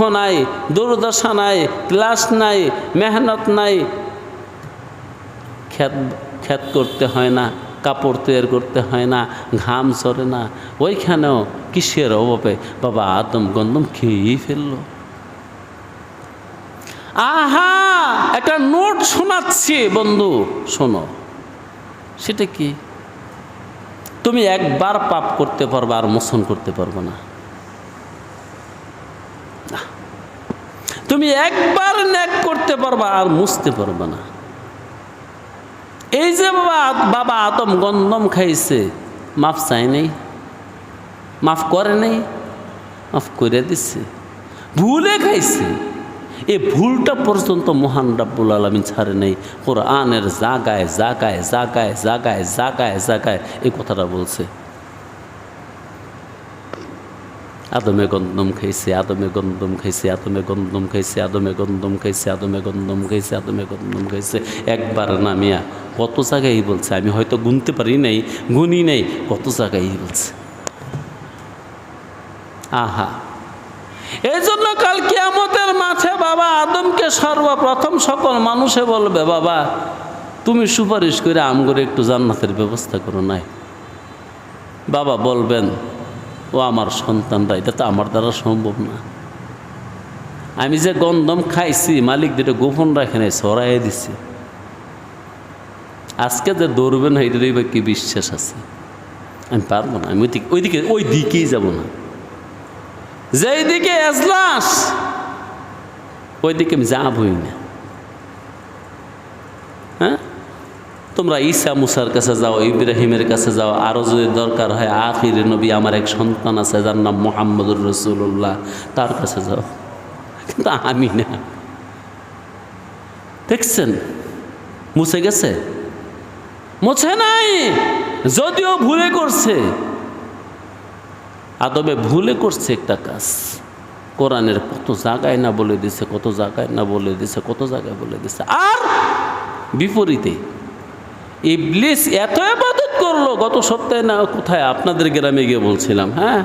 নাই, দুর্দশা নাই ক্লাস নাই, মেহনত নাই। খ্যাত খ্যাত করতে হয় না, কাপড় তৈরি করতে হয় না, ঘাম সরে না। ওইখানেও কিসের অভাবে? বাবা আদম গন্দম খেয়েই ফেলল। আহা, একটা নোট শোনাচ্ছি বন্ধু, শোনো। সেটা কি? তুমি একবার পাপ করতে পারবে আর মোচন করতে পারবে না। তুমি একবার ন্যাক করতে পারবা আর মুছতে পারবে না। এই যে বাবা বাবা আদম গন্ধম খাইছে, মাফ চাই নেই, মাফ করে নেই, মাফ করে দিচ্ছে ভুলে খাইছে। এ ভুলটা পর্যন্ত মহান রাব্বুল আলমিন ছাড়ে নেই। কোরআনের জাগায় জাগায় জাগায় জাগায় জাগায় জাগায় এই কথাটা বলছে। আদমে গন্দম খাইছে আদমে গন্দম খাইছে আদমে গন্দম খাইছে আদমে গন্দম খাইছে আদমে গন্দম খাইছে আদমে গন্দম খাইছে একবার নামিয়া কত জায়গায় বলছে আমি হয়তো গুনতে পারি নাই গুনি নাই কত জায়গায় বলছে আহা এই জন্য কাল কিয়ামতের মাঠে বাবা আদমকে সর্বপ্রথম সকল মানুষে বলবে বাবা তুমি সুপারিশ করে আমগরে একটু জান্নাতের ব্যবস্থা করো নাই বাবা বলবেন ও আমার সন্তানরা, এটা তো আমার দ্বারা সম্ভব না। আমি যে গন্ধম খাইছি, মালিক দুটো গোপন রাখে নাই সরাই দিছি। আজকে যে দৌড়বেন এটারই বা কি বিশ্বাস আছে? আমি পারব না, আমি ওইদিকে ওইদিকে ওই দিকেই যাব না। যেই দিকে এজলাস ওই দিকে আমি যাবই না। হ্যাঁ? তোমরা ঈসা মুসার কাছে যাও, ইব্রাহিমের কাছে যাও আরও যদি দরকার হয় আখির নবী আমার এক সন্তান আছে, যার নাম মোহাম্মদুর রসুল্লাহ তার কাছে যাও। কিন্তু আমি না। দেখছেন? মুছে গেছে? মুছে নাই! যদিও ভুলে করছে। আদবে ভুলে করছে একটা কাজ। কোরআনের কত জায়গায় না বলে দিছে, কত জায়গায় না বলে দিছে, কত জায়গায় বলে দিছে। আর বিপরীতে ইবলিস এত আবাদত করল গত সপ্তাহে না কোথায়? আপনাদের গ্রামে গিয়ে বলছিলাম হ্যাঁ?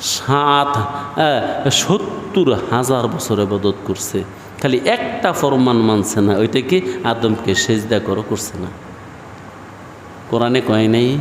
সাত হ্যাঁ, সত্তর হাজার বছর আবাদত করছে। খালি একটা ফরমান মানছে না ওইটা কি? আদমকে সেজদা করো করছে না। কোরআনে কয় নাই?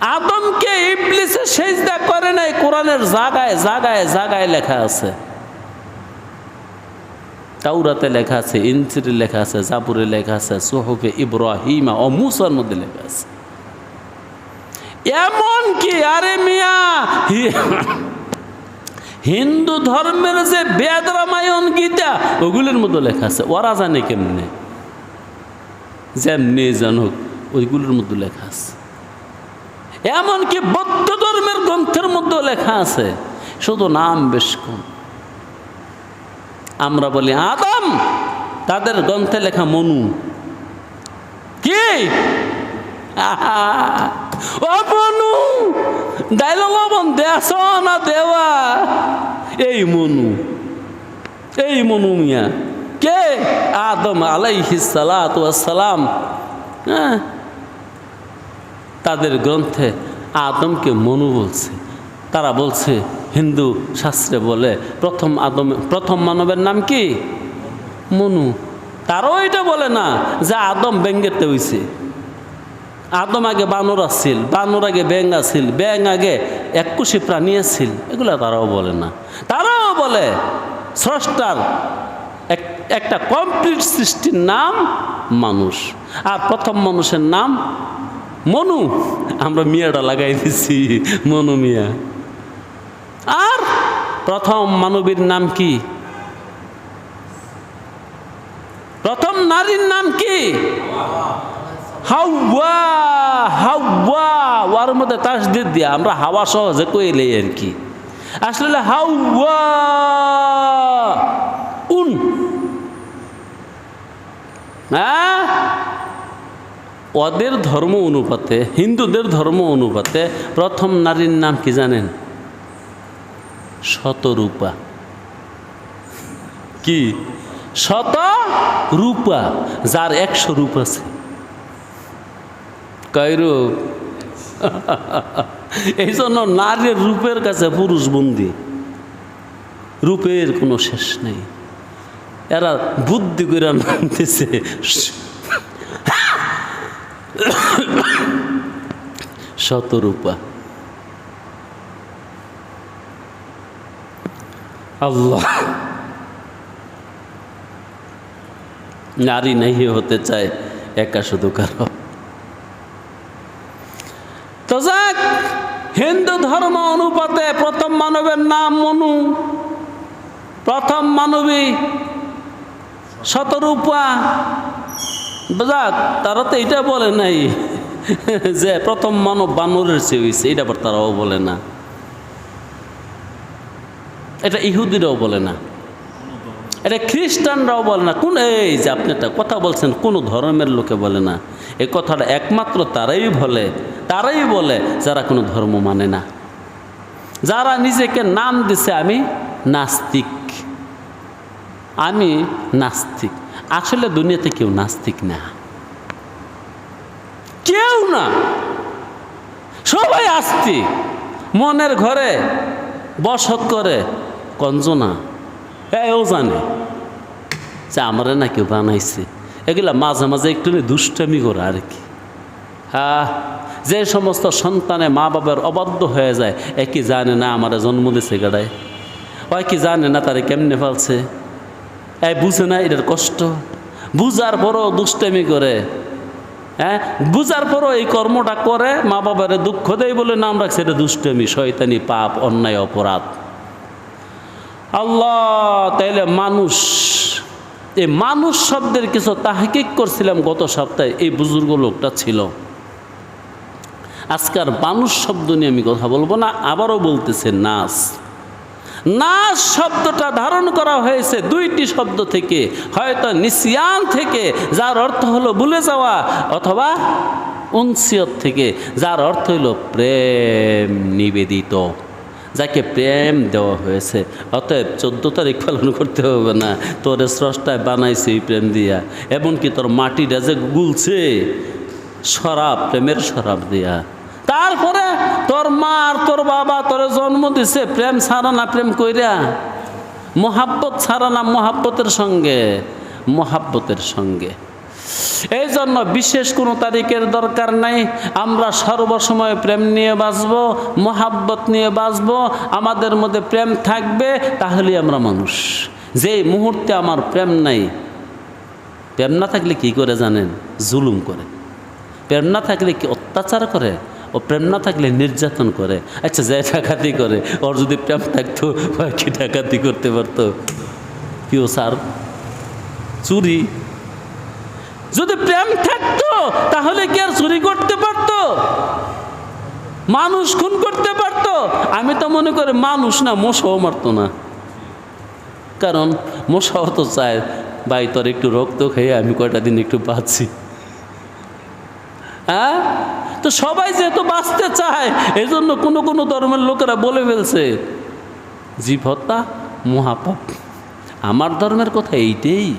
আদমকে ইবলিসে সেজদা করে নাই কোরআনের জাগায় জাগায় জাগায় লেখা আছে। তাওরাতে লেখা আছে, ইনসিরে লেখা আছে জাপুরে লেখা আছে, সোহফে ইব্রাহিমা ও মুসার মধ্যে লেখা আছে। এমন কি? আরে মিয়া হিন্দু ধর্মের যে বেদ রামায়ণ গীতা, ওগুলোর মধ্যে লেখা আছে। ওরা জানে কেমনে? যেমনি জানুক ওইগুলোর মধ্যে লেখা আছে। এমনকি বৌদ্ধ ধর্মের গ্রন্থের মধ্যেও লেখা আছে। শুধু নাম বেশ কম। আমরা বলি, আদম! তাদের গ্রন্থে লেখা মনু। কি? মনু! ডাইলগ লবণ দেশ না দেওয়া? এই মনু। এই মনু মিয়া। কে? আদম আলাইহিস সালাম হ্যাঁ? তাদের গ্রন্থে আদমকে মনু বলছে। তারা বলছে হিন্দু শাস্ত্রে বলে, প্রথম আদম, প্রথম মানবের নাম কি? মনু। তারও এটা বলে না যে আদম ব্যঙ্গেতে হইছে। আদম আগে বানর আসছিল বানর আগে ব্যাং আসছিল ব্যাং আগে একুশে প্রাণী আসছিল এগুলো তারাও বলে না। তারাও বলে, স্রষ্টার এক- একটা কমপ্লিট সৃষ্টির নাম মানুষ, আর প্রথম মানুষের নাম মনু। আমরা মিয়াটা লাগাই দিছি, মনু মিয়া। আর প্রথম মানবীর নাম কি? প্রথম নারীর নাম কি? হাওয়া হাওয়া, ওয়ার মধ্যে তাস দিয়ে। দিয়া আমরা হাওয়া সহজে কইলে আর কি। আসলে হাওয়া, উন। হ্যাঁ? ওদের ধর্ম অনুপাতে, হিন্দুদের ধর্ম অনুপাতে প্রথম নারীর নাম কি জানেন? শতরূপা। কি? শত রূপা যার একশো রূপ আছে। কয় এই জন্য নারীর রূপের কাছে পুরুষ বন্দি। রূপের কোনো শেষ নেই। এরা বুদ্ধি করে নামতেছে শতরূপা। আল্লাহ। নারী নাই হতে চায় একা শুধু কারও। তো যাক, হিন্দু ধর্ম অনুপাতে প্রথম মানবের নাম মনু। প্রথম মানবী শতরূপা। যাক, তারা তো এটা বলে নাই যে প্রথম মানব বানরের চেয়ে হয়েছে এটা তারাও বলে না। এটা ইহুদিরাও বলে না। এটা খ্রিস্টানরাও বলে না। কোন এই যে আপনি একটা কথা বলছেন, কোনো ধর্মের লোকে বলে না। এই কথাটা একমাত্র তারাই বলে। তারাই বলে যারা কোনো ধর্ম মানে না। যারা নিজেকে নাম দিছে, আমি নাস্তিক। আমি নাস্তিক। আসলে দুনিয়াতে কেউ নাস্তিক না। কেউ না। সবাই আস্তিক। মনের ঘরে বসত করে কঞ্জনা। এও জানে। যে আমারে না কেউ বানাইছে। এগুলা মাঝে মাঝে একটু দুষ্টামি করে আর কি। হ্যাঁ যে সমস্ত সন্তানে মা বাবার অবাধ্য হয়ে যায়, এ কি জানে না আমার জন্ম দিছে গাড়ায় ওই কি জানে না তারে কেমনে ফেলছে এই বুঝে না এটার কষ্ট। বুঝার পরও দুষ্টামি করে। হ্যাঁ বুঝার পরও এই কর্মটা করে মা বাবারে দুঃখ দেয় বলে নাম রাখছে, এটা দুষ্টামি, শয়তানি পাপ, অন্যায়, অপরাধ। আল্লাহ, তাইলে মানুষ, এই মানুষ শব্দের কিছু তাহকিক করছিলাম গত সপ্তাহে, এই বুজুর্গ লোকটা ছিল। আজকার মানুষ শব্দ নিয়ে আমি কথা বলব না, আবারও বলতেছে নাচ নাচ শব্দটা ধারণ করা হয়েছে দুইটি শব্দ থেকে, হয়তো নিসিয়ান থেকে, যার অর্থ হলো ভুলে যাওয়া, অথবা উনসিয়ত থেকে, যার অর্থ হলো প্রেম নিবেদিত। যাকে প্রেম দেওয়া হয়েছে। অতএব চোদ্দ তারিখ পালন করতে হবে না। তোর স্রষ্টায় বানাইছে এই প্রেম দিয়া। এমনকি তোর মাটিটা যে গুলছে শরাব, প্রেমের শরাব দিয়া। তারপরে তোর মা আর তোর বাবা তোর জন্ম দিছে, প্রেম ছাড়া না প্রেম কইরা। মহাব্বত ছাড়া না মোহাব্বতের সঙ্গে। মহাব্বতের সঙ্গে। এই জন্য বিশেষ কোনো তারিখের দরকার নাই। আমরা সর্বসময় প্রেম নিয়ে বাঁচব, মোহাব্বত নিয়ে বাঁচব, আমাদের মধ্যে প্রেম থাকবে, তাহলেই আমরা মানুষ। যে মুহূর্তে আমার প্রেম নাই, প্রেম না থাকলে কি করে জানেন? জুলুম করে। প্রেম না থাকলে কি অত্যাচার করে? ও প্রেম না থাকলে নির্যাতন করে। আচ্ছা যে ডাকাতি করে, ওর যদি প্রেম থাকতো কি ডাকাতি করতে পারতো? কেউ স্যার? চুরি? যদি প্রেম থাকতো, তাহলে কি আর চুরি করতে পারতো? মানুষ খুন করতে পারতো? আমি তো মনে করি মানুষ না, মশাও মারতো না। কারণ মশাও তো চায়, ভাই, তোর একটু রক্ত খেয়ে আমি কয়টা দিন একটু বাঁচছি হ্যাঁ? তো সবাই যেহেতু বাঁচতে চায় এই জন্য কোনো কোনো ধর্মের লোকেরা বলে ফেলছে, জীব হত্যা, মহাপাপ। আমার ধর্মের কথা এইটাই।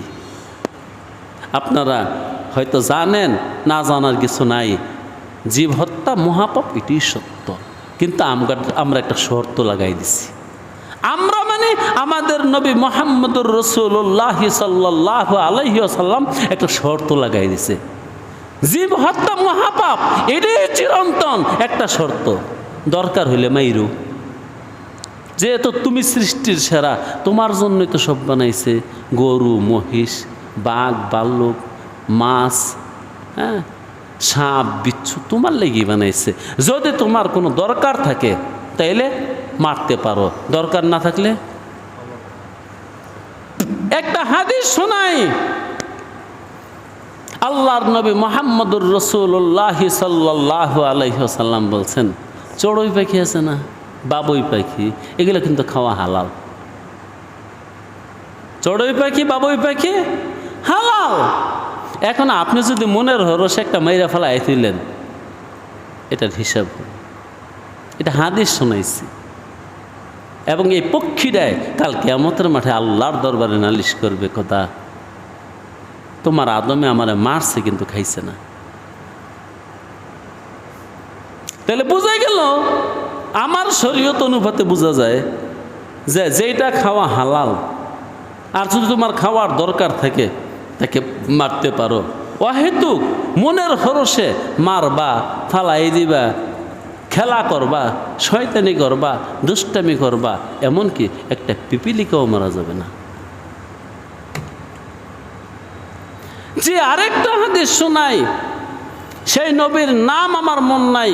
আপনারা হয়তো জানেন, না জানার কিছু নাই। জীব হত্যা মহাপাপ এটি সত্য। কিন্তু আমরা আমরা একটা শর্ত লাগাই দিছি। আমরা মানে আমাদের নবী মোহাম্মদুর রসুল্লাহ সাল্লাহ আলহি আসাল্লাম একটা শর্ত লাগাই দিছে। জীব হত্যা মহাপাপ, এটাই চিরন্তন একটা শর্ত। দরকার হইলে মাইরু। যেহেতু তুমি সৃষ্টির সেরা, তোমার জন্যই তো সব বানাইছে। গরু, মহিষ বাঘ, বাল্লুক, মাছ হ্যাঁ? সাপ, বিচ্ছু তোমার লেগেই বানাইছে। যদি তোমার কোনো দরকার থাকে, তাইলে মারতে পারো। দরকার না থাকলে? একটা হাদিস শোনাই। আল্লাহর নবী মোহাম্মদুর রসুল্লাহ সাল্লাহ আলহ্লাম বলছেন, চড়ুই পাখি আছে না? বাবুই পাখি, এগুলো কিন্তু খাওয়া হালাল। চড়ুই পাখি, বাবুই পাখি? হালাল এখন আপনি যদি মনের হরস একটা মাইরা ফেলা আইতিলেন এটার হিসাব এটা হাদিস শোনাইছি। এবং এই পক্ষীটায় কাল কেমতের মাঠে আল্লাহর দরবারে নালিশ করবে, কথা, তোমার আদমে আমার মারছে কিন্তু খাইছে না। তাহলে বোঝা গেল, আমার শরীয়ত অনুপাতে বোঝা যায় যে যেটা খাওয়া হালাল, আর যদি তোমার খাওয়ার দরকার থাকে তাকে মারতে পারো। অহেতুক মনের হরসে মারবা, ফালাই দিবা, খেলা করবা, শয়তানি করবা, দুষ্টামি করবা, এমনকি একটা পিপিলিকাও মারা যাবে না। যে আরেকটা হাদিস শোনাই, সেই নবীর নাম আমার মন নাই।